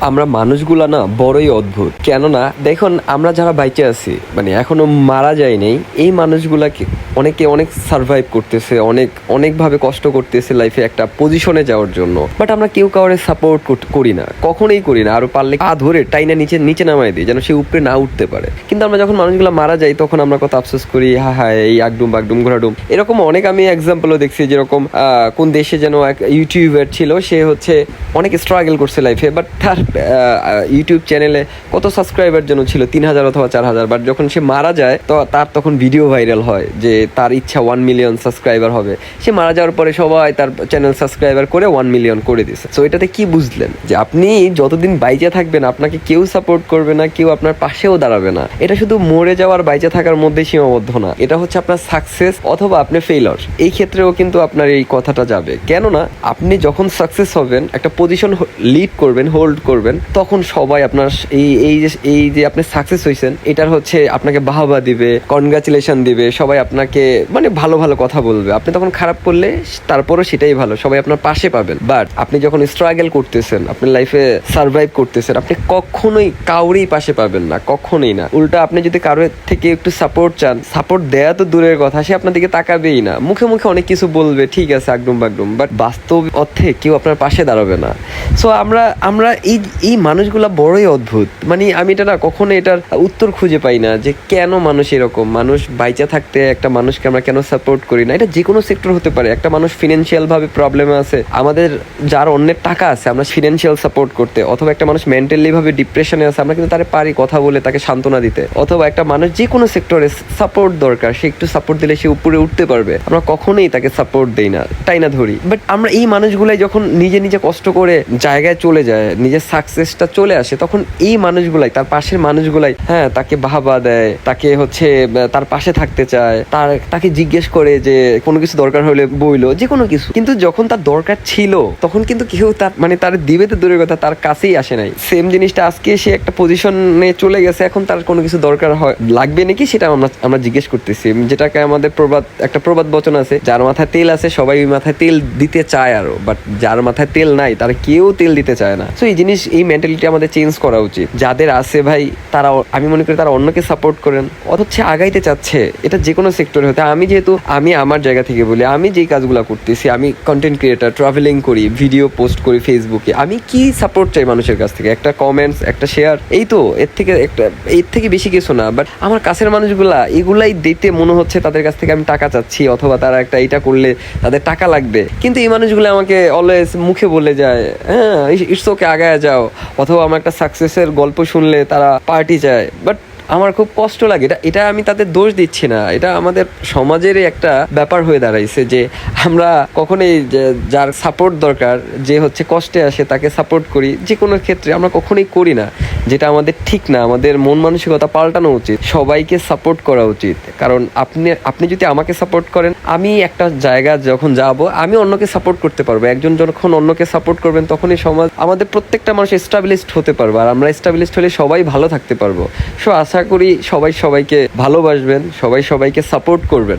আমরা মানুষগুলা না বড়ই অদ্ভুত। কেননা, দেখুন, আমরা যারা বাইচে আছি মানে এখনও মারা যায়নি, এই মানুষগুলাকে অনেকে অনেক সার্ভাইভ করতেছে, অনেক, অনেকভাবে কষ্ট করতেছে লাইফে একটা পজিশনে যাওয়ার জন্য। বাট আমরা কেউ কাউরে সাপোর্ট করি না, কখনোই করি না। আরও পারলে পা ধরে টাইনা নিচে নিচে নামাই দিই, যেন সে উপরে না উঠতে পারে। কিন্তু আমরা যখন মানুষগুলো মারা যাই, তখন আমরা কত আফসোস করি হা হা এই আগডুম বাগডুম, ঘোরাডুম। এরকম অনেক আমি এক্সাম্পলও দেখছি, যেরকম কোন দেশে যেন এক ইউটিউবার ছিল, সে হচ্ছে অনেক স্ট্রাগল করছে লাইফে বাট তার ইউটিউব চ্যানেলে কত সাবস্ক্রাইবার জন্য ছিল? তিন হাজার অথবা চার হাজার বাট যখন সে মারা যায়, তো তার তখন ভিডিও ভাইরাল হয় যে তার ইচ্ছা ওয়ান মিলিয়ন সাবস্ক্রাইবার হবে। সে মারা যাওয়ার পরে সবাই তার চ্যানেল সাবস্ক্রাইবার করে ওয়ান মিলিয়ন করে দিছে সো এটাতে কি বুঝলেন? যে আপনি যতদিন বাইচে থাকবেন, আপনাকে কেউ সাপোর্ট করবে না, কেউ আপনার পাশেও দাঁড়াবে না। এটা শুধু মরে যাওয়ার, বাইচে থাকার মধ্যে সীমাবদ্ধ না। এটা হচ্ছে আপনার সাকসেস অথবা আপনি ফেইলর এই ক্ষেত্রেও কিন্তু আপনার এই কথাটা যাবে। কেননা, আপনি যখন সাকসেস হবেন, একটা পজিশন লিড করবেন হোল্ড করবেন তখন সবাই আপনার এই এই যে এই যে আপনি সাকসেস হয়েছেন এটার হচ্ছে আপনাকে বাহবা দিবে কনগ্রাচুলেশন দিবে, সবাই আপনাকে মানে ভালো ভালো কথা বলবে। আপনি তখন খারাপ করলে তারপরও সেটাই ভালো, সবাই আপনার পাশে পাবেন। বাট আপনি যখন স্ট্রাগল করতেছেন, আপনি লাইফে সার্ভাইভ করতেছেন, আপনি কখনোই কাউরেই পাশে পাবেন না, কখনোই না। উল্টা আপনি যদি কারোর থেকে একটু সাপোর্ট চান সাপোর্ট দেয়া তো দূরের কথা, সে আপনার দিকে তাকাবেই না। মুখে মুখে অনেক কিছু বলবে, ঠিক আছে আগডুম বাগডুম বাট বাস্তব অর্থে কেউ আপনার পাশে দাঁড়াবে না। সো আমরা আমরা এই এই মানুষগুলা বড়ই অদ্ভুত। মানে আমি এটা না কখনো এটার উত্তর খুঁজে পাই না যে কেন মানুষ এরকম? মানুষ বাইচা থাকতে একটা মানুষকে আমরা কেন সাপোর্ট করি না? এটা যে কোনো সেক্টর হতে পারে। একটা মানুষ ফিনান্সিয়াল ভাবে প্রবলেমে আছে, আমাদের যার অন্যের টাকা আছে, আমরা ফিনান্সিয়াল সাপোর্ট করতে। অথবা একটা মানুষ মেন্টালি ভাবে ডিপ্রেশনে আছে, আমরা কিন্তু তারে পারি কথা বলে তাকে সান্ত্বনা দিতে। অথবা একটা মানুষ যে কোনো সেক্টরে সাপোর্ট দরকার, সে একটু সাপোর্ট দিলে সে উপরে উঠতে পারবে। আমরা কখনোই তাকে সাপোর্ট দেই না, তাই না ধরি? বাট আমরা এই মানুষগুলাই যখন নিজে নিজে কষ্ট করে জায়গায় চলে যায়, নিজের সাকসেসটা চলে আসে, তখন এই মানুষগুলাই, তার পাশের মানুষগুলাই হ্যাঁ তাকে বাহাবা দেয়, তাকে হচ্ছে তার পাশে থাকতে চায়, তার, তাকে জিজ্ঞেস করে যে কোনো কিছু দরকার হলে বইলো, যে কোনো কিছু। কিন্তু যখন তার দরকার ছিল, তখন কিন্তু কেউ তার মানে তার দিবে তো দূরের কথা তার কাছেই আসে নাই। সেম জিনিসটা আজকে সে একটা পজিশনে চলে গেছে, এখন তার কোনো কিছু দরকার হয়, লাগবে নাকি সেটা আমরা আমরা জিজ্ঞেস করতেছি। যেটাকে আমাদের প্রবাদ, একটা প্রবাদ বচন আছে, যার মাথায় তেল আছে, সবাই মাথায় তেল দিতে চায় আরও বাট যার মাথায় তেল নাই, তার কেউ তেল দিতে চায় না। তো এই জিনিস এই মেন্টালিটি আমাদের চেঞ্জ করা উচিত। যাদের আছে ভাই, তারা আমি মনে করি তারা অন্যকে সাপোর্ট করেন, অথচ আগাইতে চাচ্ছে। এটা যে কোনো সেক্টরে হতে, আমি যেহেতু, আমি আমার জায়গা থেকে বলি, আমি যেই কাজগুলো করতেছি, আমি কন্টেন্ট ক্রিয়েটার ট্রাভেলিং করি ভিডিও পোস্ট করি ফেসবুকে আমি কি সাপোর্ট চাই মানুষের কাছ থেকে? একটা কমেন্টস একটা শেয়ার এই তো, এর থেকে একটা, এর থেকে বেশি কিছু না বাট আমার কাছের মানুষগুলা, এগুলাই দিতে মনে হচ্ছে তাদের কাছ থেকে আমি টাকা চাচ্ছি, অথবা তারা একটা এটা করলে তাদের টাকা লাগবে। কিন্তু এই মানুষগুলো আমাকে অলওয়েজ মুখে বলে যায় হ্যাঁ ইটস ওকে আগায় যাও। অথবা আমার একটা সাকসেসের গল্প শুনলে তারা পার্টি চায় বাট আমার খুব কষ্ট লাগে। এটা এটা আমি তাদের দোষ দিচ্ছি না। এটা আমাদের সমাজেরই একটা ব্যাপার হয়ে দাঁড়াইছে যে, আমরা কখনোই যার সাপোর্ট দরকার, যে হচ্ছে কষ্টে আসে তাকে সাপোর্ট করি। যে কোনো ক্ষেত্রে আমরা কখনোই করি না। যেটা আমাদের ঠিক না। আমাদের মন মানসিকতা পাল্টানো উচিত। সবাইকে সাপোর্ট করা উচিত। কারণ আপনি আপনি যদি আমাকে সাপোর্ট করেন, আমি একটা জায়গা যখন যাব, আমি অন্যকে সাপোর্ট করতে পারব। একজন যখন অন্যকে সাপোর্ট করবেন, তখনই সমাজ, আমাদের প্রত্যেকটা মানুষ এস্টাবলিশড হতে পারব। আর আমরা এস্টাবলিশড হলে সবাই ভালো থাকতে পারব। সো আশা করি সবাই সবাইকে ভালোবাসবেন সবাই সবাইকে সাপোর্ট করবেন।